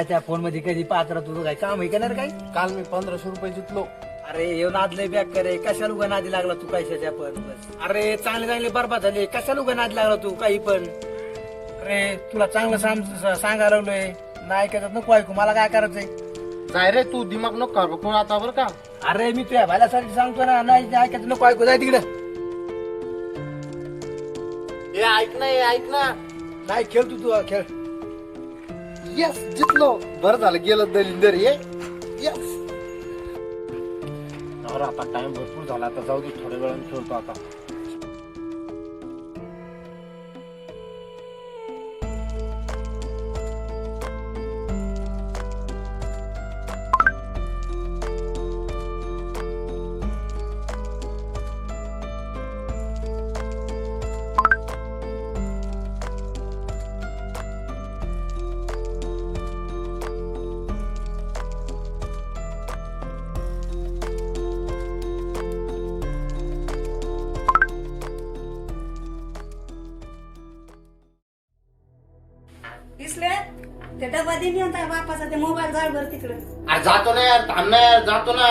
काय त्या फोनमध्ये कधी पाहत राहतो तुझं काय? काम आहे का नाही रे काही? काल मी पंधराशे रुपये जितलो अरे येऊन नादले बॅग करे कशाला उगा नादी लागला तू पैशाच्या पण. अरे चांगले चांगले बरबाद झाले. कशाला उगा नादी लागला तू काही पण? अरे तुला चांगलं सांग सांगायला लागलोय. नाही ऐकायचं नको ऐकू. मला काय करायचंय? जाय रे तू दिमाग नको काढू. कोण आता बरं का? अरे मी तुझ्या भाल्यासाठी सांगतो ना. नाही नाही ऐकायचं नको ऐकू. जाय तिकडे. हे ऐक ना हे ऐक ना. नाही खेळ तू तू खेळ. यस जितलो बरं झालं गेलं दलिंदर ये. यस अरे आता टाइम भरपूर झाला. आता जाऊ दे थोड्या वेळाने खेळतो आता. डबा दिली होता बापाचा ते मोबाईल जाळ बरं तिकडं. अरे जातो ना यार थांब ना यार जातो ना.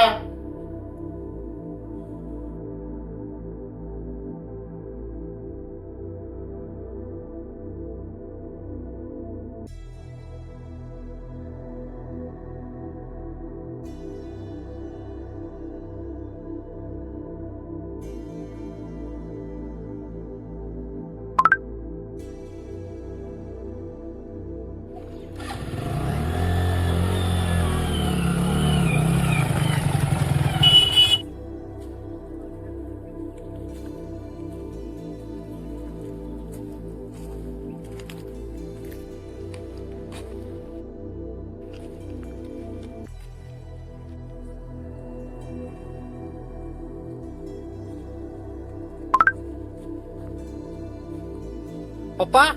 पप्पा?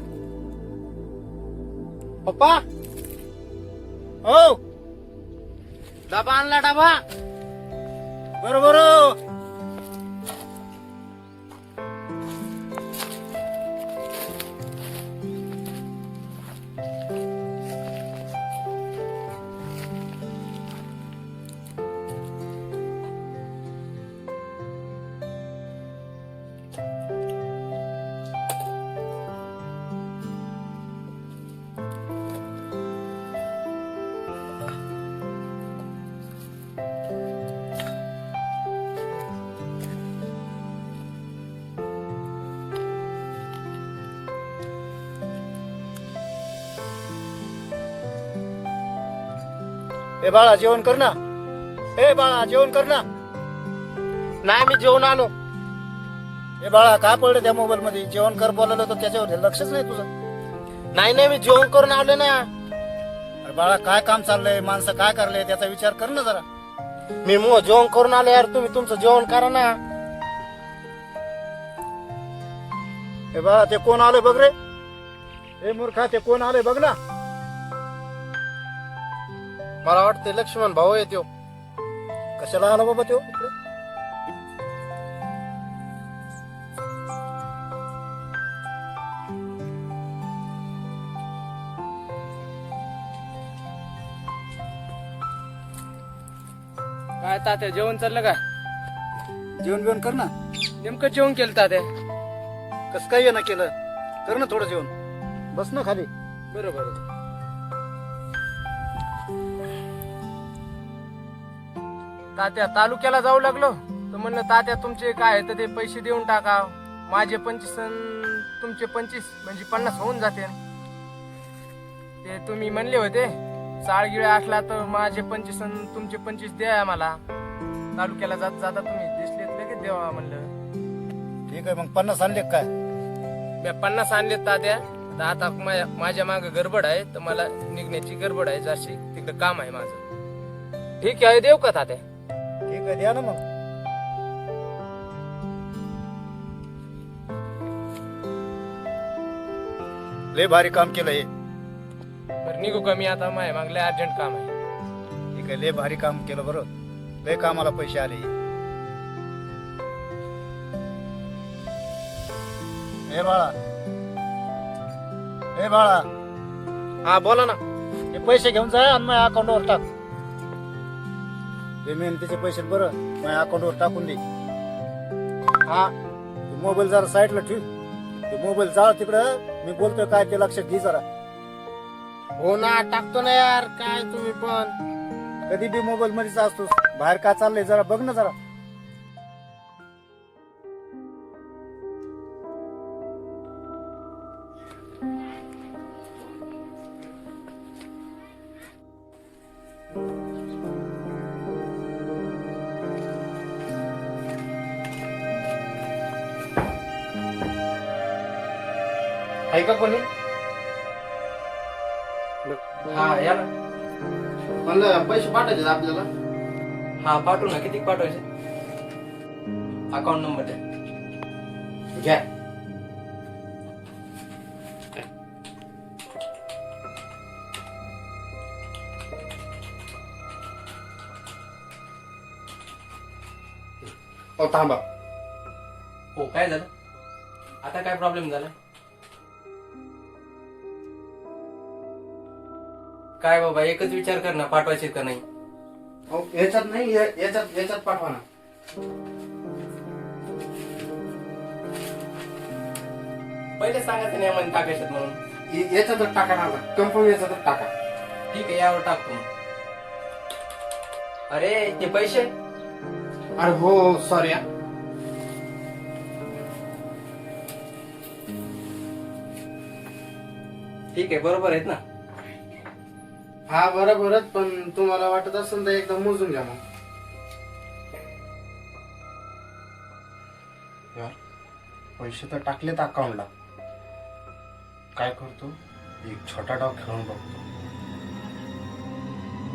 पप्पा? हो. डबा आणला डबा? बरोबर ए बाळा जेवण कर ना. ए बाळा जेवण कर ना. नाही मी जेवण आलो. ए बाळा काय पडलं त्या मोबाईल मध्ये जेवण कर बोलावलं तर त्याच्यावर लक्षच नाही तुझं. नाही नाही मी जेवण करून आलो ना. अरे बाळा काय काम चाललंय? माणसं काय करले त्याचा विचार कर ना जरा. मी मग जेवण करून आलो यार. तुम्ही तुमचं जेवण करा ना. ए बाळा ते कोण आले बघ रे? ए मूर्खा ते कोण आले बघ ना. मला वाटतं लक्ष्मण भाऊ येतो कशाला आला बाबा तो? काय तात्या जेवण चाललं का जेवण बिवण कर ना. नेमकं जेवण केलं तात्या. कस काय ना केलं? कर ना थोडं जेवण. बस ना खाली. बरोबर तात्या तालुक्याला जाऊ लागलो. तर म्हणलं तात्या तुमचे काय आहे? तर ते पैसे देऊन टाका. माझे पंचवीस तुमचे पंचवीस म्हणजे पन्नास होऊन जाते. ते तुम्ही म्हणले होते साळगिळे असला तर माझे पंचवीस तुमचे पंचवीस द्या मला तालुक्याला जात जाता तुम्ही दिसले लगेच देवा म्हणलं. ठीक आहे मग पन्नास आणले काय? मी पन्नास आणले तात्या. तर आता माझ्या- माझ्या मागे गडबड आहे तर मला निघण्याची गडबड आहे जशी तिकडे काम आहे माझं. ठीक आहे देऊ का तात्या? आहे द्या ना मग. लय भारी काम केलं हे बरं निघू का मी आता? माझ्या मागले अर्जंट काम आहे. ठीक आहे लय भारी काम केलं बरं. लय कामाला पैसे आले. ए बाळा. ए बाळा. हा बोला ना. हे पैसे घेऊन जा आणि माझ्या अकाउंटवर टाक. ते मेहनतीचे पैसे बरं माझ्या अकाउंटवर टाकून दे. हा मोबाईल जरा साईडला ठेव. ते मोबाईल जाळ तिकडं मी बोलतोय काय ते लक्षात घे जरा. हो ना टाकतो ना यार काय तुम्ही पण. कधी बी मोबाईल मध्येच असतोस. बाहेर काय चाललंय जरा बघ ना जरा. आहे का कोणी? हा या ना. म्हणलं पैसे पाठायचे आपल्याला. हा पाठवू ना. किती पाठवायचे? अकाउंट नंबर द्या. घ्या. हो थांबा. हो काय झालं? आता काय प्रॉब्लेम झाला? काय बाबा एकच विचार कर ना पाठवायचे का नाही? अहो, याच्यात नाही या- याच्यात याच्यात पाठवा ना. पहिले सांगायचं नाही आम्हाला टाकायच्यात म्हणून. या- याच्यातच टाका ना कन्फर्म याच्यातच टाका. ठीक आहे यावर टाकतो मग. अरे ते पैसे? अरे हो सॉरी ठीक आहे बरोबर आहेत ना? हा बरोबरच पण तुम्हाला वाटत असेल तर एकदा मोजून घ्या मग. यार पैसे तर टाकलेत अकाउंटला काय करतो? एक छोटा डाव खेळून बघतो.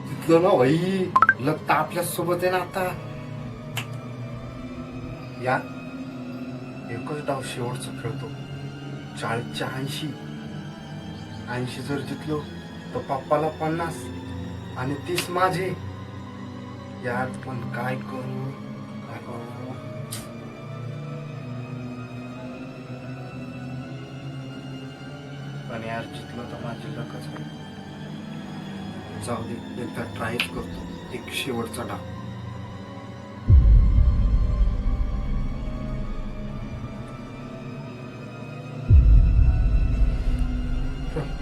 तिथलं ना भाई लग्न आपल्यासोबत आहे ना आता. या एकच डाव शेवटचा खेळतो. चाळीसच्या ऐंशी. ऐंशी जर जितलो तर पप्पाला पन्नास आणि तीस माझे. यार पण काय करू? काय करू? पण यार जितलं तर माझी लकच आहे. जाऊ दे एकदा ट्रायच करतो. एक शेवटचा डाव.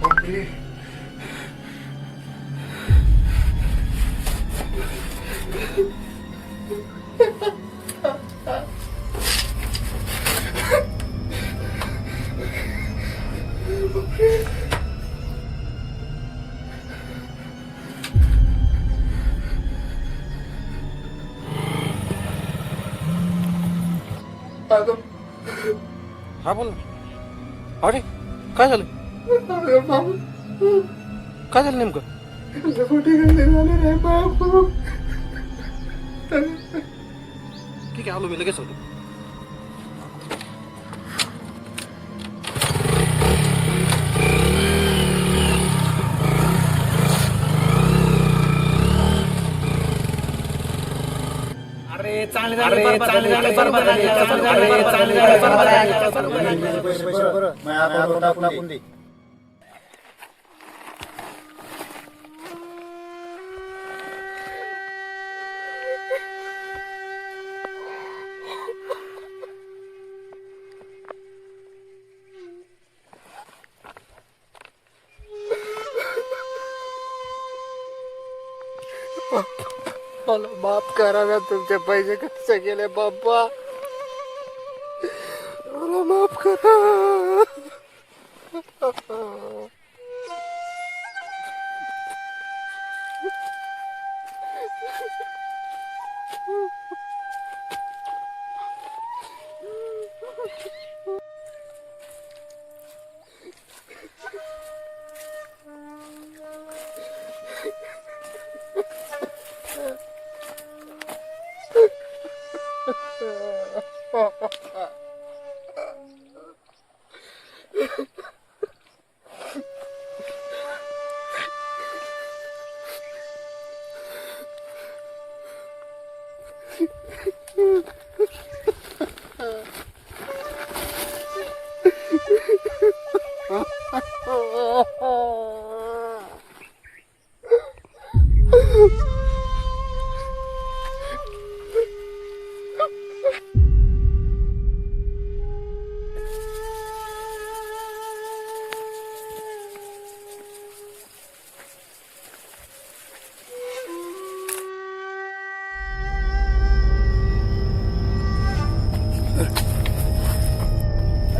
बापरे हा बोल अरे काय झालं काय झालं नेमकं ठीक आहे आलो मी लगेच आलो चांगले चांगले चांगले चांगले बरोबर चांगले चांगले बरं माझ्या अकाउंटवर टाकून दे मला माफ करा ना तुमचे पैसे कसे गेले बाप्पा. मला माफ करा.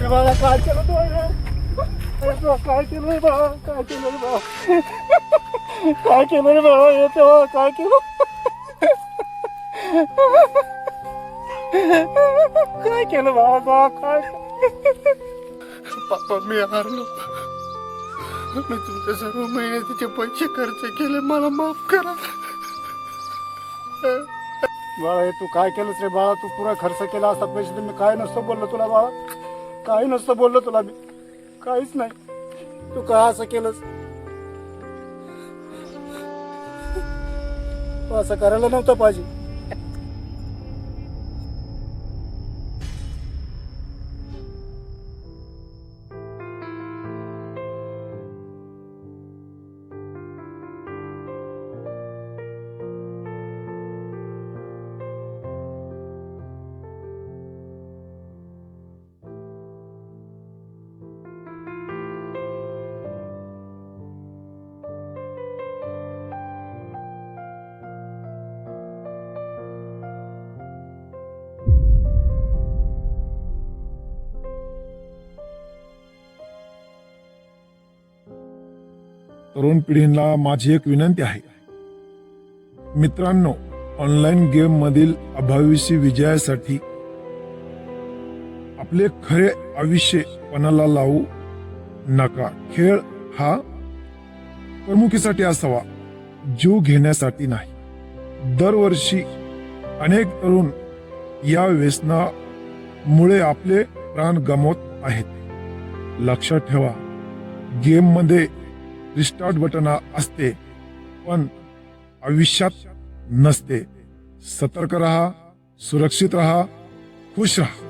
अरे बाळा काय केलं तू अरे तू काय केलं रे बाळा? काय केलं रे बाळा? काय केलं रे बाळा? येते बाळा काय केलं? काय केलं बाळा बाळा काय पप्पा मी हारलो. मी तुमचे सर्व मेहनतीचे पैसे खर्च केले. मला माफ करा. बाळा हे तू काय केलंस रे बाळा? तू पुरा खर्च केला असता पैसे तर मी काय नसतं बोललो तुला बाळा? काही नसतं बोललो तुला मी. काहीच नाही. तू काय असं केलंस? तू असं करायला नव्हतं पाहिजे. तरुण पिढींना माझी एक विनंती आहे. मित्रांनो ऑनलाईन गेम मधील अभाविषी विजयासाठी आपले खरे आयुष्य पणाला लावू नका. खेळ हा प्रमुखीसाठी असावा जीव घेण्यासाठी नाही. दरवर्षी अनेक तरुण या व्यसनामुळे आपले प्राण गमावत आहेत. लक्षात ठेवा गेममध्ये रिस्टार्ट बटन असते पण आयुष्यात नसते. सतर्क रहा सुरक्षित रहा खुश रहा.